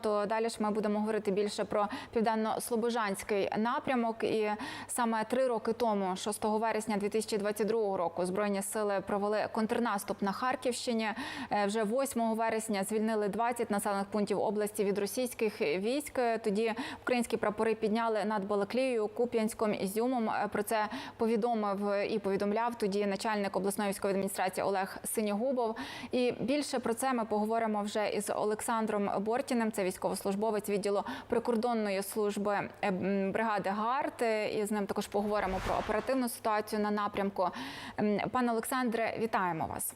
То далі ж ми будемо говорити більше про південно-слобожанський напрямок. І саме три роки тому, 6 вересня 2022 року, збройні сили провели контрнаступ на Харківщині. Е, Вже 8 вересня звільнили 20 населених пунктів області від російських військ. Тоді українські прапори підняли над Балаклією, Куп'янськом, Ізюмом. Е, Про це повідомив і повідомляв тоді начальник обласної військової адміністрації Олег Синігубов. І більше про це ми поговоримо вже із Олександром Бортіним. Це військовослужбовець відділу прикордонної служби е, бригади ГАРД. І з ним також поговоримо про оперативну ситуацію на напрямку. Ем, Пане Олександре, вітаємо вас.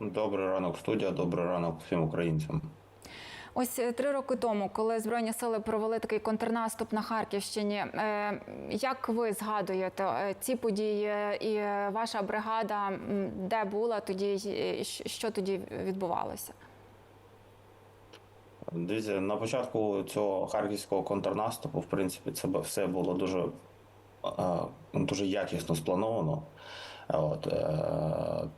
Добрий ранок, студія, добрий ранок всім українцям. Ось е, три роки тому, коли збройні сили провели такий контрнаступ на Харківщині. е, Як ви згадуєте е, ці події і ваша бригада де була тоді, і що тоді відбувалося? Дивіться, на початку цього харківського контрнаступу, в принципі, це все було дуже, е, дуже якісно сплановано. От, е,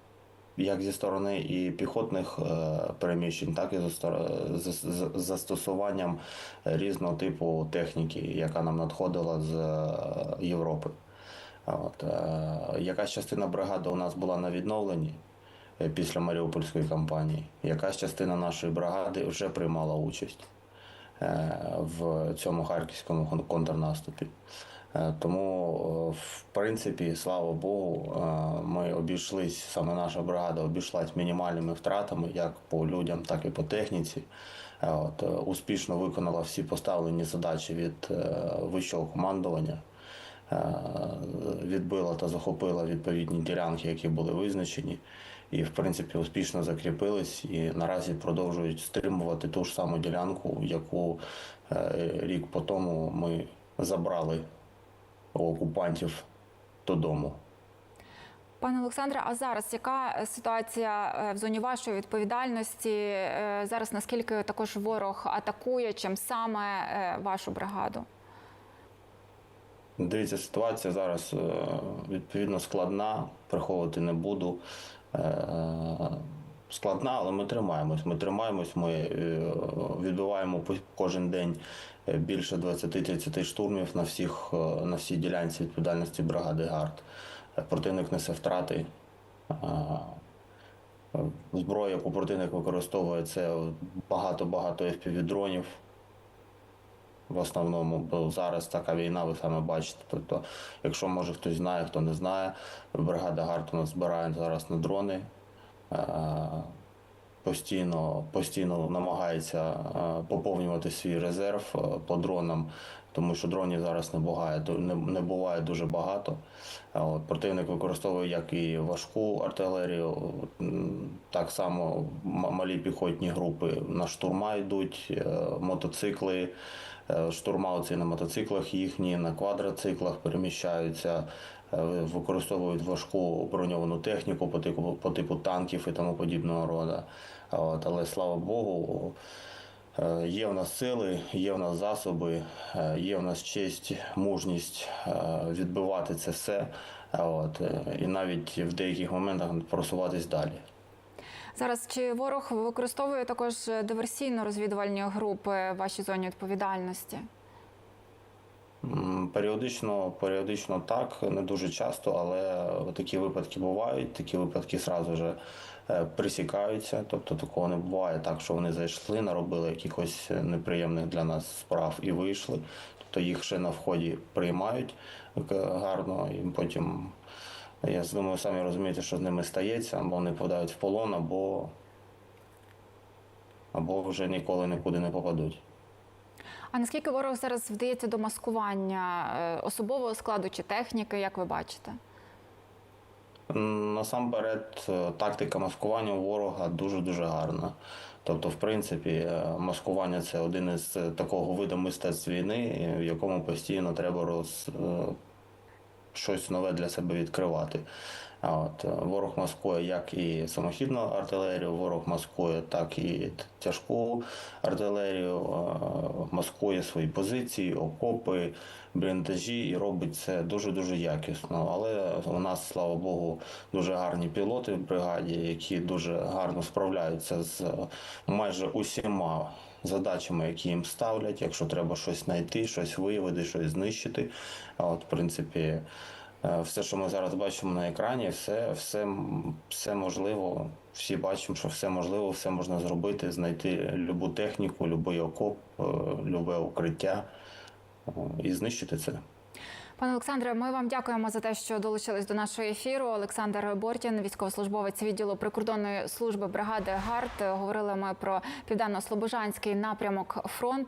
як зі сторони і піхотних е, переміщень, так і з, застосуванням різного типу техніки, яка нам надходила з Європи. От, якась частина бригади у нас була на відновленні після Маріупольської кампанії. Якась частина нашої бригади вже приймала участь е, в цьому харківському кон- контрнаступі. Е, Тому, е, в принципі, слава Богу, е, ми обійшлись, саме наша бригада обійшлась мінімальними втратами, як по людям, так і по техніці. Е, От, е, успішно виконала всі поставлені задачі від е, вищого командування. Е, Відбила та захопила відповідні ділянки, які були визначені, і в принципі успішно закріпились і наразі продовжують стримувати ту ж саму ділянку, яку е, рік по тому ми забрали у окупантів додому. Пане Олександре, а зараз яка ситуація е, в зоні вашої відповідальності? Зараз наскільки також ворог атакує, чим саме вашу бригаду? Дивіться, ситуація зараз е, відповідно складна, приховувати не буду. Е, Складна, але ми тримаємось. Ми тримаємось, ми е, відбиваємо кожен день більше 20-30 штурмів на всіх на всій ділянці відповідальності бригади ГАРД. Противник несе втрати. Зброя, яку противник використовує, це багато-багато FPV-дронів в основному, бо зараз така війна, ви саме бачите. Тобто, якщо може хтось знає, хто не знає, бригада Гартона збирає зараз на дрони. Постійно, постійно намагається е, поповнювати свій резерв е, по дронам, тому що дронів зараз не буває, не, буває дуже багато. От, противник використовує як і важку артилерію, так само малі піхотні групи на штурма йдуть, е, мотоцикли. Штурмовці на мотоциклах їхні, на квадроциклах переміщаються, використовують важку броньовану техніку по типу, по типу танків і тому подібного роду. От, але слава Богу, е, є в нас сили, є в нас засоби, е, є в нас честь, мужність е, відбивати це все. От, е, і навіть в деяких моментах просуватись далі. Зараз чи ворог використовує також диверсійно-розвідувальні групи в вашій зоні відповідальності? Періодично, періодично так, не дуже часто, але такі випадки бувають. Такі випадки зразу же е, присікаються. Тобто такого не буває так, що вони зайшли, наробили якихось неприємних для нас справ і вийшли. Тобто їх ще на вході приймають е, гарно, і потім я думаю, самі розумієте, що з ними стається, або вони попадають в полон, або, або вже ніколи нікуди не попадуть. А наскільки ворог зараз вдається до маскування е, особового складу чи техніки, як ви бачите? Насамперед, е, тактика маскування ворога дуже-дуже гарна. Тобто, в принципі, е, маскування це один із такого виду мистецтв війни, в якому постійно треба роз, щось нове для себе відкривати. От, е, ворог маскує як і самохідну артилерію, ворог маскує так і тяжку артилерію, е, маскує свої позиції, окопи, бліндажі і робить це дуже-дуже якісно. Але у нас, слава Богу, дуже гарні пілоти в бригаді, які дуже гарно справляються з майже усіма задачами, які їм ставлять. Якщо треба щось знайти, щось виявити, щось знищити. А От, в принципі, все, що ми зараз бачимо на екрані, все, все, все можливо. Всі бачимо, що все можливо, все можна зробити, знайти любу техніку, будь-який окоп, е, любе укриття е, і знищити це. Пане Олександре, ми вам дякуємо за те, що долучились до нашого ефіру. Олександр Бортін, військовослужбовець відділу прикордонної служби бригади ГАРД. Говорили ми про південно-слобожанський напрямок фронту.